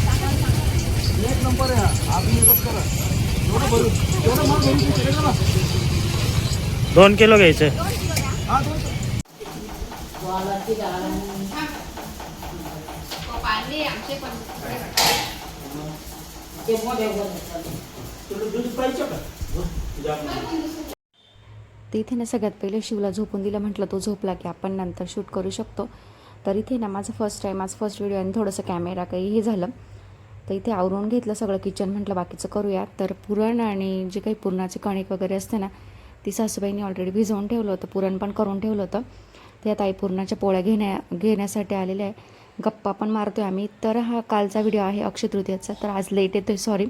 एक नंबर आहे हा अजून एकच करा एवढं भरून एवढं माल भरून ना दोन किलो घ्यायचे. हा दोन तर इथे ना सगळ्यात पहिले शिवला झोपून दिलं म्हटलं तो झोपला की आपण नंतर शूट करू शकतो. तर इथे ना माझं फर्स्ट टाईम माझं फर्स्ट व्हिडिओ आणि थोडंसं कॅमेरा काही हे झालं. तर इथे आवरून घेतलं सगळं किचन म्हटलं बाकीचं करूया. तर पुरण आणि जे काही पुरणाचे कणिक वगैरे असते ना ती सासूबाईंनी ऑलरेडी भिजवून ठेवलं होतं. पुरण पण करून ठेवलं होतं. ते आता आई पुरणाच्या पोळ्या घेण्या घेण्यासाठी आलेल्या आहे. गप्पा पण मारतोय आम्ही. तर हा कालचा व्हिडिओ आहे अक्षय तृतीयाचा. तर आज लेट येतोय सॉरी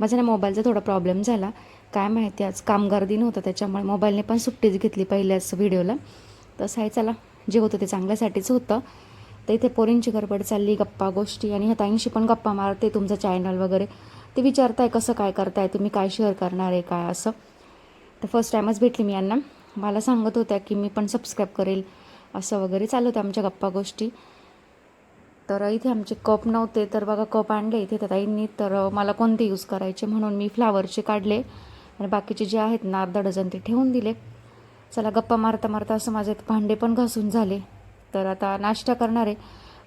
माझा ना मोबाईलचा थोडा प्रॉब्लेम झाला. काय माहिती आज कामगार दिन होता त्याच्यामुळे मोबाईलने पण सुट्टीच घेतली पहिल्याच व्हिडिओला. तसं आहे चला. जे होतं ते चांगल्यासाठीच होतं. तर इथे पोरींची गडबड चालली गप्पा गोष्टी आणि ह्या ताईंशी पण गप्पा मारते तुमचं चॅनल वगैरे. ते विचारताय कसं काय करताय तुम्ही? काय शेअर करणार आहे? काय? असं. तर फर्स्ट टाईमच भेटली मी यांना. मला सांगत होत्या की मी पण सबस्क्राईब करेल असं वगैरे. चालू होतं आमच्या गप्पा गोष्टी. तर इथे आमचे कप नव्हते तर बघा कप आणले इथे त्या ताईंनी. तर मला कोणते यूज करायचे म्हणून मी फ्लावरचे काढले. आणि बाकीचे जे आहेत ना अर्धा डझन ते ठेवून दिले. चला गप्पा मारता मारता असं माझे भांडे पण घासून झाले. तर आता नाश्ता करणार आहे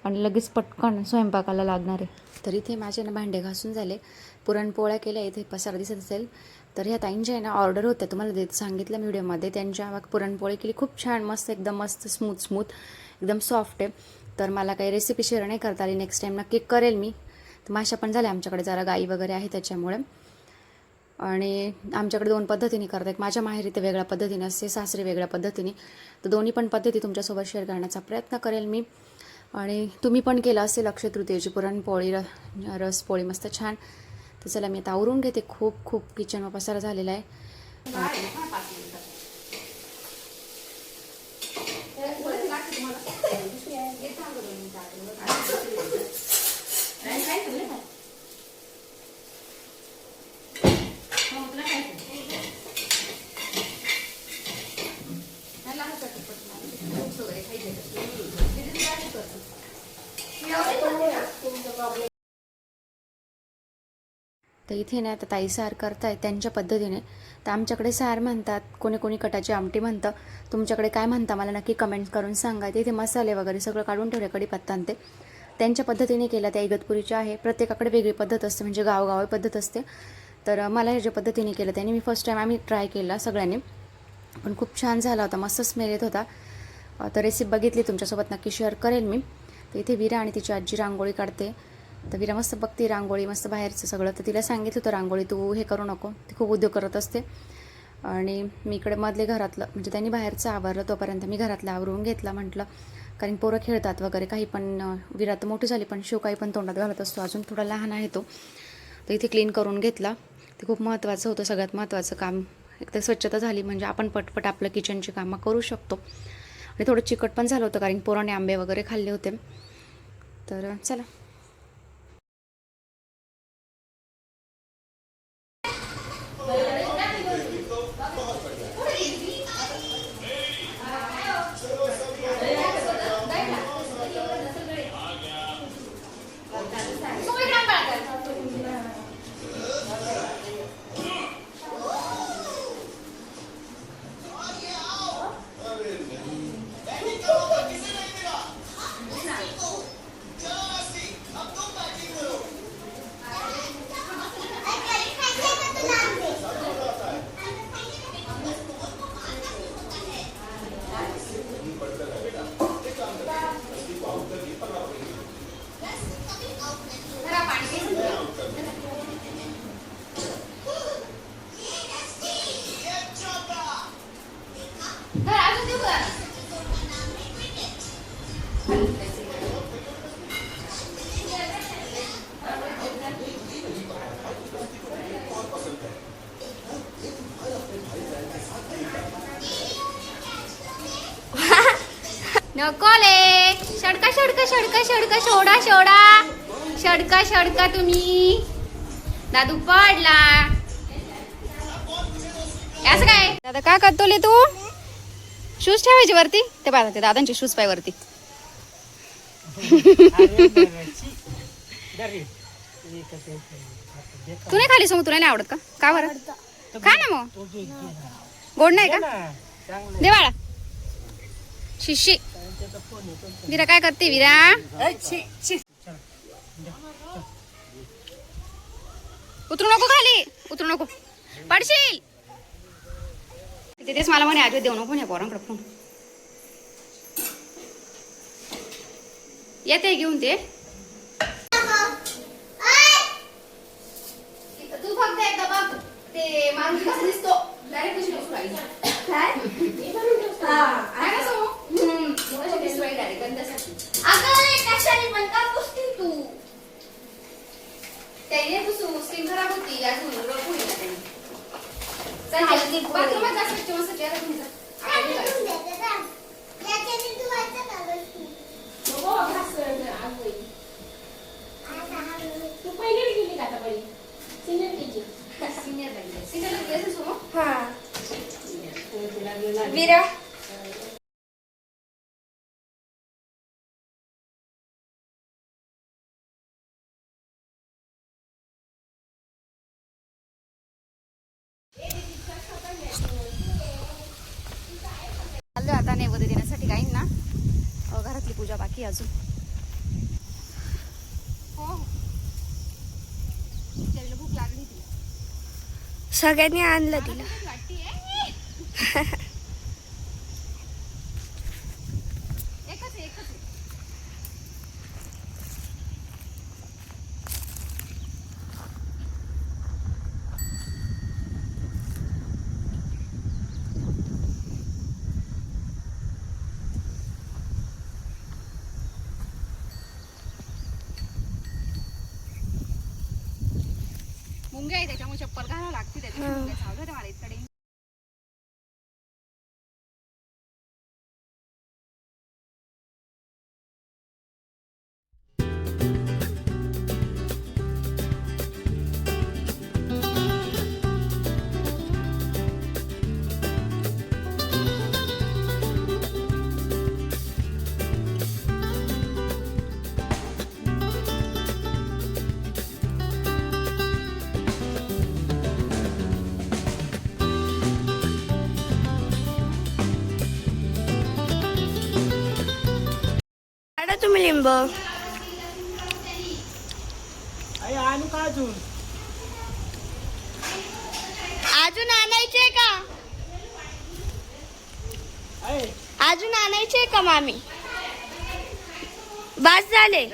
आणि लगेच पटकन स्वयंपाकाला लागणार आहे. तर इथे माझे ना भांडे घासून झाले. पुरणपोळ्या केल्या इथे पसार दिसत असेल. तर ह्या ताईंच्या आहे ना ऑर्डर होत्या. तुम्हाला देत सांगितलं व्हिडिओमध्ये. त्यांच्या मग पुरणपोळी केली. खूप छान मस्त एकदम मस्त स्मूथ स्मूथ एकदम सॉफ्ट आहे. तर मला काही रेसिपी शेअर नाही करता आली. नेक्स्ट टाईम नक्की करेल मी. तर माशा पण झाल्या आमच्याकडे. जरा गाई वगैरे आहे त्याच्यामुळे. आणि आमच्याकडे दोन पद्धतीने करतात. एक माझ्या माहेरी ते वेगळ्या पद्धतीने असते सासरी वेगळ्या पद्धतीने. तर दोन्ही पण पद्धती तुमच्यासोबत शेअर करण्याचा प्रयत्न करेल मी. आणि तुम्ही पण केलं असेल अक्षय तृतीयेची पुरणपोळी र रसपोळी मस्त छान. तर चला मी आता आवरून घेते. खूप खूप किचन पसारा झालेला आहे. तर इथे ना आता ताई सार करताय त्यांच्या पद्धतीने. तर आमच्याकडे सार म्हणतात कोणी कोणी कटाची आमटी म्हणतं. तुमच्याकडे काय म्हणता मला नक्की कमेंट करून सांगा. इथे मसाले वगैरे सगळं काढून ठेवले कढीपत्ता ते. त्यांच्या पद्धतीने केलं त्या इगतपुरीच्या आहे. प्रत्येकाकडे वेगळी पद्धत असते म्हणजे गावगावी पद्धत असते. तर मला ह्याच्या पद्धतीने केलं त्याने. मी फर्स्ट टाईम आम्ही ट्राय केला सगळ्यांनी. पण खूप छान झाला होता मस्त स्मेल येत होता. तर रेसिपी बघितली तुमच्यासोबत नक्की शेअर करेल मी. तर इथे विरा आणि तिची आजी रांगोळी काढते. तर विरा मस्त बघते रांगोळी मस्त बाहेरचं सगळं. तर तिला सांगितलं होतं रांगोळी तू हे करू नको. ती खूप उद्योग करत असते. आणि मी इकडे मधले घरातलं म्हणजे त्यांनी बाहेरचं आवरलं तोपर्यंत मी घरातलं आवरून घेतला म्हटलं कारण पोरं खेळतात वगैरे काही पण विरात विरा तर मोठी झाली पण शिव काही पण तोंडात घालत असतो. अजून थोडा लहान आहे तो. तर इथे क्लीन करून घेतला. ते खूप महत्त्वाचं होतं सगळ्यात महत्त्वाचं काम. एक तर स्वच्छता झाली म्हणजे आपण पटपट आपलं किचनची कामं करू शकतो. आणि थोडं चिकट पण झालं होतं कारण पोराने आंबे वगैरे खाल्ले होते. तर चला. 네. नकोले. शडका शडका शडका शडका शोडा शोडा. शडका शडका तुम्ही. दादू पडला. असं काय? दादा काय करतो ले तू? शूज ठेवायचे वरती? ते पाहता ते दादांचे शूज पाय वरती. तू नाही खाली समोर तुला नाही आवडत का? का बरं? खा ना मग. गोड नाही का? दे बाळा शिशी. विरा काय करते विरा? उतरू नको खाली. उतरू नको. पडशील. तिथेच मला म्हणे आजू देऊ नको म्हणे पोरांकडे फोन. येते घेऊन तू फक्त एकदा बघ ते मारुती कसं दिसतो डायरेक्ट कशी बसू राहिली काय आहे ना समोर? हम्म, कशी दिसू राहिली direct गंधासाठी. त्याने पुसू स्किन खराब होती अजून रडू नये त्याने. चल, बाथरूमात जा, स्वच्छ मस्त चेहरा धुवून जा. आता हे करायचं. नको, घास आज होईल. Senior लागली. Senior लागली असेल समोर? विरा चाललोय आता नैवेद्य देण्यासाठी काही ना अं, घरातली पूजा बाकी अजून. हो. भूक लागली ती सगळ्यांनी आणलं तिला. तुम्ही लिंब अजून. आणायचे का? अजून आणायचे का मामी? बस झाले.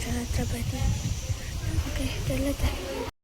छत्रपती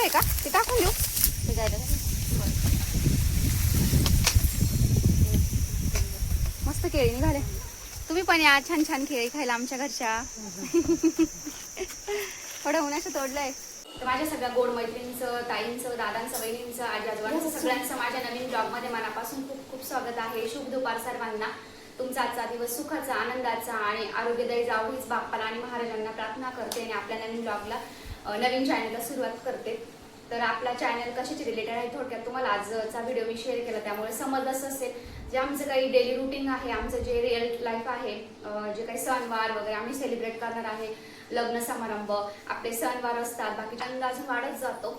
आहे का? ते टाकून देऊ. ते जायला मस्त केळी निघाले. तुम्ही पण या छान छान केळी खायला आमच्या घरच्या. थोडं उन्हाचं तोडलंय. तर माझ्या सगळ्या गोड मैत्रिणींचं ताईंचं दादांचं वहिनींचं आजी आजोबांचं सगळ्यांचं माझ्या नवीन ब्लॉगमध्ये मनापासून खूप खूप स्वागत आहे. शुभ दुपार सर्वांना. तुमचा आजचा दिवस सुखाचा आनंदाचा आणि आरोग्यदायी जावं हीच बाप्पाला आणि महाराजांना प्रार्थना करते आणि आपल्या नवीन ब्लॉगला नवीन चॅनलला सुरुवात करते. तर आपला चॅनल कशाची रिलेटेड आहे थोडक्यात तुम्हाला आजचा व्हिडिओ मी शेअर केला. त्यामुळे समजलंच असेल जे आमचं काही डेली रुटीन आहे आमचं जे रिअल लाईफ आहे जे काही सणवार वगैरे आम्ही सेलिब्रेट करणार आहे लग्न समारंभ आपले सणवार असतात बाकी अंदाज वाढत जातो.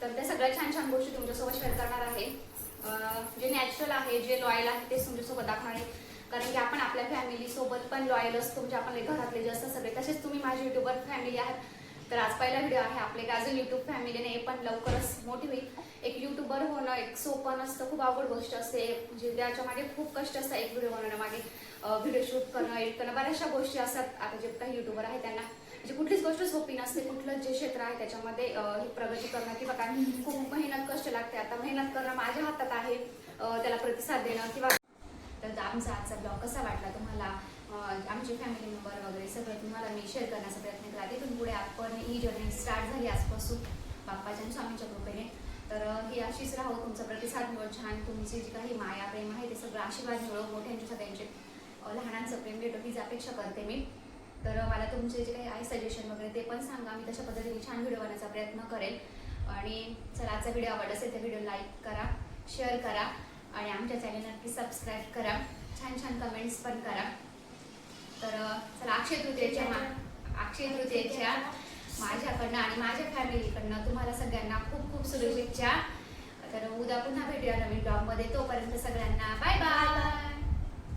तर त्या सगळ्या छान छान गोष्टी तुमच्यासोबत शेअर करणार आहे. जे नॅचरल आहे जे लॉयल आहे तेच तुमच्यासोबत दाखवणार आहे. कारण की आपण आपल्या फॅमिलीसोबत पण लॉयल असतो. म्हणजे आपण घरातले जे असतात सगळे तसेच तुम्ही माझी युट्यूबर फॅमिली आहात. तर आज पहिला व्हिडिओ आहे आपले अजून युट्यूब फॅमिलीने हे पण लवकरच मोठी होईल. एक युट्यूबर होणं एक सोपं नसतं. खूप अवघड गोष्ट असते. म्हणजे त्याच्यामागे खूप कष्ट असतात एक व्हिडिओ बनवण्यामागे व्हिडिओ शूट करणं एडिट करणं. बऱ्याचशा गोष्टी असतात. आता जे काही युट्यूबर आहे त्यांना. म्हणजे कुठलीच गोष्ट सोपी नसते. कुठलं जे क्षेत्र आहे त्याच्यामध्ये ही प्रगती करणं. किंवा काय खूप मेहनत कष्ट लागते. आता मेहनत करणं माझ्या हातात आहे. त्याला प्रतिसाद देणं किंवा तर आमचा आजचा ब्लॉग कसा वाटला तुम्हाला? आमचे फॅमिली मेंबर वगैरे सगळं तुम्हाला मी शेअर करण्याचा प्रयत्न केला तिथून पुढे आपण ही जर्नी स्टार्ट झाली आजपासून बाप्पाच्या आणि स्वामींच्या कृपेने. तर ही अशीच राहो तुमचा प्रतिसाद मिळो छान. तुमची जी काही माया प्रेम आहे ते सगळं आशीर्वाद मिळो. मोठ्यांचे सगळ्यांचे लहानांचं प्रेम भेटो हीच अपेक्षा करते मी. तर मला तुमचे जे काही आहे सजेशन वगैरे ते पण सांगा. मी तशा पद्धतीने छान व्हिडिओ बनवायचा प्रयत्न करेल. आणि चला आजचा व्हिडिओ आवडला असेल तर व्हिडिओ लाईक करा शेअर करा. आणि आमच्या चॅनल नक्की सबस्क्राईब करा. छान छान कमेंट्स पण करा. तर चला अक्षय तृतीयेच्या मा- अक्षय तृतीयेच्या माझ्याकडनं आणि माझ्या फॅमिलीकडनं तुम्हाला सगळ्यांना खूप खूप शुभेच्छा. तर उद्या पुन्हा भेटूया नवीन ब्लॉगमध्ये. तोपर्यंत सगळ्यांना बाय बाय.